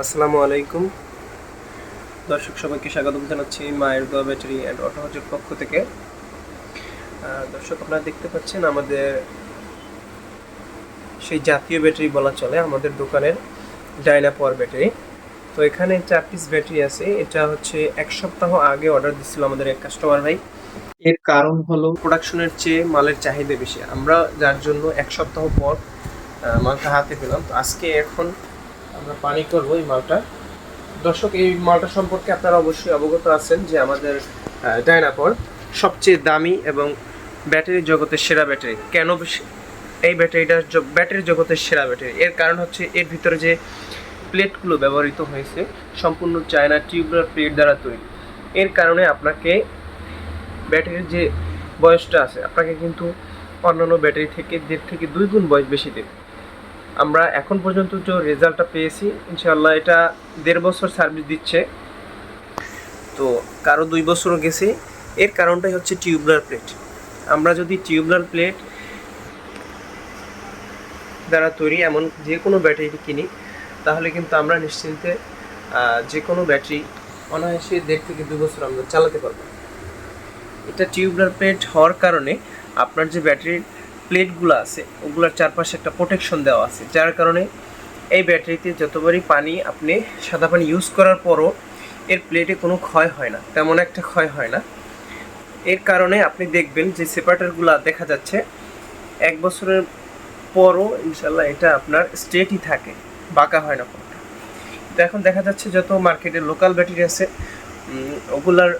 আসসালামু আলাইকুম। দর্শক, সবাইকে স্বাগত জানাচ্ছি মায়ের দোয়া ব্যাটারি অ্যান্ড অটো হাউজের পক্ষ থেকে। দর্শক, আপনারা দেখতে পাচ্ছেন আমাদের সেই জাতীয় ব্যাটারি বলা চলে, আমাদের দোকানের ডাইনা পাওয়ার ব্যাটারি। তো এখানে চার পিস ব্যাটারি আছে, এটা হচ্ছে এক সপ্তাহ আগে অর্ডার দিচ্ছিল আমাদের এক কাস্টমার ভাই। এর কারণ হলো প্রোডাকশনের চেয়ে মালের চাহিদা বেশি। আমরা যার জন্য এক সপ্তাহ পর মালটা হাতে পেলাম। তো আজকে এখন আমরা পানি করব এই মালটা। দর্শক, এই মালটা সম্পর্কে আপনারা অবশ্যই অবগত আছেন যে আমাদের ডাইনাপর সবচেয়ে দামি এবং ব্যাটারি জগতের সেরা ব্যাটারি। কেন এই ব্যাটারিটা ব্যাটারি জগতের সেরা ব্যাটারি। এর কারণ হচ্ছে এর ভিতরে যে প্লেটগুলো ব্যবহৃত হয়েছে, সম্পূর্ণ চায়না টিউবুলার প্লেট দ্বারা তৈরি। এর কারণে আপনাকে ব্যাটারির যে বয়সটা আছে, আপনাকে কিন্তু অন্যান্য ব্যাটারি থেকে দেড় থেকে দুই গুণ বয়স বেশি দেবে। আমরা এখন পর্যন্ত যে রেজাল্টটা পেয়েছি ইনশাল্লাহ এটা দেড় বছর সার্ভিস দিচ্ছে। তো কারও দুই বছরও গেছে, এর কারণটাই হচ্ছে টিউবলার প্লেট। আমরা যদি টিউবলার প্লেট দ্বারা তৈরি এমন যে কোনো ব্যাটারি কিনি, তাহলে কিন্তু আমরা নিশ্চিন্তে যে কোনো ব্যাটারি অনায়াসে দেড় থেকে দুই বছর আমরা চালাতে পারব। এটা টিউবলার প্লেট হওয়ার কারণে আপনার যে ব্যাটারির প্লেটগুলো আছে, ওগুলোর চারপাশে একটা প্রোটেকশন দেওয়া আছে, যার কারণে এই ব্যাটারিতে যতবারই পানি আপনি সাদা পানি ইউজ করার পরও এর প্লেটে কোনো ক্ষয় হয় না, তেমন একটা ক্ষয় হয় না। এর কারণে আপনি দেখবেন যে সেপারেটারগুলো দেখা যাচ্ছে, এক বছরের পরও ইনশাল্লাহ এটা আপনার স্ট্রেটই থাকে, বাঁকা হয় না কোনটা। তো এখন দেখা যাচ্ছে যত মার্কেটে লোকাল ব্যাটারি আছে ওগুলার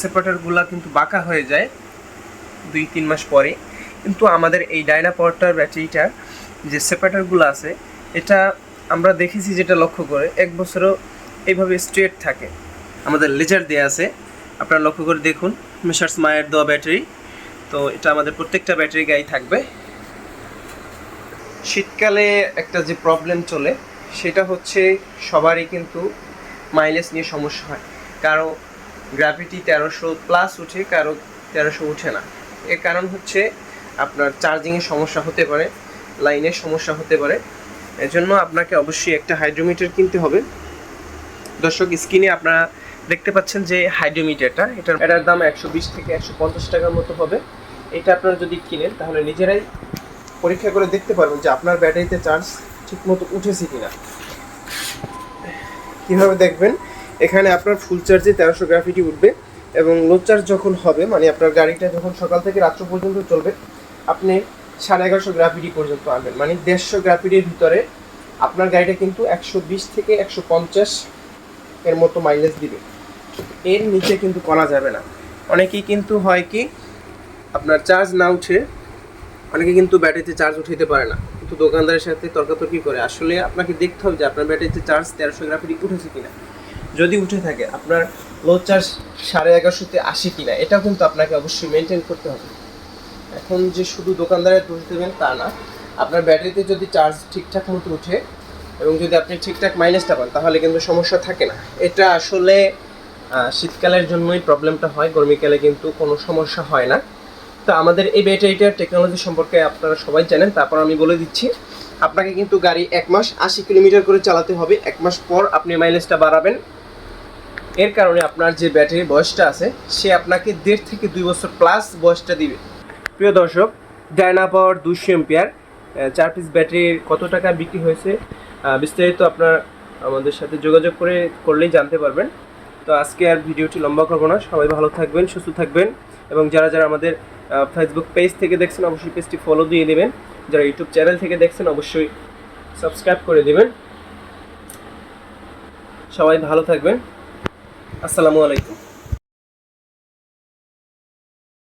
সেপারেটারগুলো কিন্তু বাঁকা হয়ে যায়, দুই, তিন মাস পরে। কিন্তু আমাদের এই পাওয়ারটার ব্যাটারিটার যে সেপারেটারগুলো আছে, এটা আমরা দেখেছি যেটা লক্ষ্য করে এক বছরও এইভাবে স্ট্রেট থাকে। আমাদের লেজার দেয়া আছে। আপনারা লক্ষ্য করে দেখুন মিশার্স মায়ের দেওয়া ব্যাটারি। তো এটা আমাদের প্রত্যেকটা ব্যাটারি গায়ে থাকবে। শীতকালে একটা যে প্রবলেম চলে, সেটা হচ্ছে সবারই কিন্তু মাইলেজ নিয়ে সমস্যা হয়। কারও গ্র্যাভিটি তেরোশো প্লাস উঠে, কারও তেরোশো উঠে না। এর কারণ হচ্ছে আপনার চার্জিংয়ের সমস্যা হতে পারে লাইনের সমস্যা হতে পারে। এজন্য আপনাকে অবশ্যই একটা হাইড্রোমিটার কিনতে হবে। দর্শক স্ক্রিনে আপনারা দেখতে পাচ্ছেন যে হাইড্রোমিটারটা এটার এটার দাম একশো বিশ থেকে একশো পঞ্চাশ টাকার মতো হবে। এটা আপনারা যদি কিনেন, তাহলে নিজেরাই পরীক্ষা করে দেখতে পারবেন যে আপনার ব্যাটারিতে চার্জ ঠিকমতো উঠেছে কিনা। কীভাবে দেখবেন? এখানে আপনার ফুল চার্জে তেরোশো গ্রাফিটি উঠবে এবং লো চার্জ যখন হবে মানে আপনার গাড়িটা যখন সকাল থেকে রাত্র পর্যন্ত চলবে আপনি সাড়ে এগারোশো গ্রাফিটি পর্যন্ত আনবেন। মানে দেড়শো গ্রাফিটির ভিতরে আপনার গাড়িটা কিন্তু একশো বিশ থেকে একশো পঞ্চাশ এর মতো মাইলেজ দিবে। এর নিচে কিন্তু করা যাবে না। অনেকেই কিন্তু হয় কি, আপনার চার্জ না উঠে অনেকে কিন্তু ব্যাটারিতে চার্জ উঠাইতে পারে না। কিন্তু দোকানদারের সাথে তর্কাতর্কি করে। আসলে আপনাকে দেখতে হবে যে আপনার ব্যাটারিতে চার্জ তেরোশো গ্রাফিটি উঠেছে কিনা। যদি উঠে থাকে, আপনার লো চার্জ সাড়ে এগারোশোতে আসে কিনা, এটাও কিন্তু আপনাকে অবশ্যই মেনটেন করতে হবে। এখন যে শুধু দোকানদারের দোষ দেবেন তা না, আপনার ব্যাটারিতে যদি চার্জ ঠিকঠাক মতো উঠে এবং যদি আপনি ঠিকঠাক মাইলেজটা পান, তাহলে কিন্তু সমস্যা থাকে না। এটা আসলে শীতকালের জন্যই প্রবলেমটা হয়, গরমিকালে কিন্তু কোনো সমস্যা হয় না। তো আমাদের এই ব্যাটারিটার টেকনোলজি সম্পর্কে আপনারা সবাই জানেন, তারপর আমি বলে দিচ্ছি, আপনাকে কিন্তু গাড়ি এক মাস আশি কিলোমিটার করে চালাতে হবে, এক মাস পর আপনি মাইলেজটা বাড়াবেন। এর কারণে আপনার যে ব্যাটারির বয়সটা আছে, সে আপনাকে দেড় থেকে দুই বছর প্লাস বয়সটা দিবে। প্রিয় দর্শক ডায়না পাওয়ার দুশো এম্পিয়ার চার পিস ব্যাটারির কত টাকা বিক্রি হয়েছে বিস্তারিত আপনার আমাদের সাথে যোগাযোগ করে, করলেই জানতে পারবেন। তো আজকে আর ভিডিওটি লম্বা করব না, সবাই ভালো থাকবেন, সুস্থ থাকবেন এবং যারা যারা আমাদের ফেসবুক পেজ থেকে দেখছেন, অবশ্যই পেজটি ফলো দিয়ে দেবেন। যারা ইউটিউব চ্যানেল থেকে দেখছেন, অবশ্যই সাবস্ক্রাইব করে দেবেন। সবাই ভালো থাকবেন। আসসালামু আলাইকুম।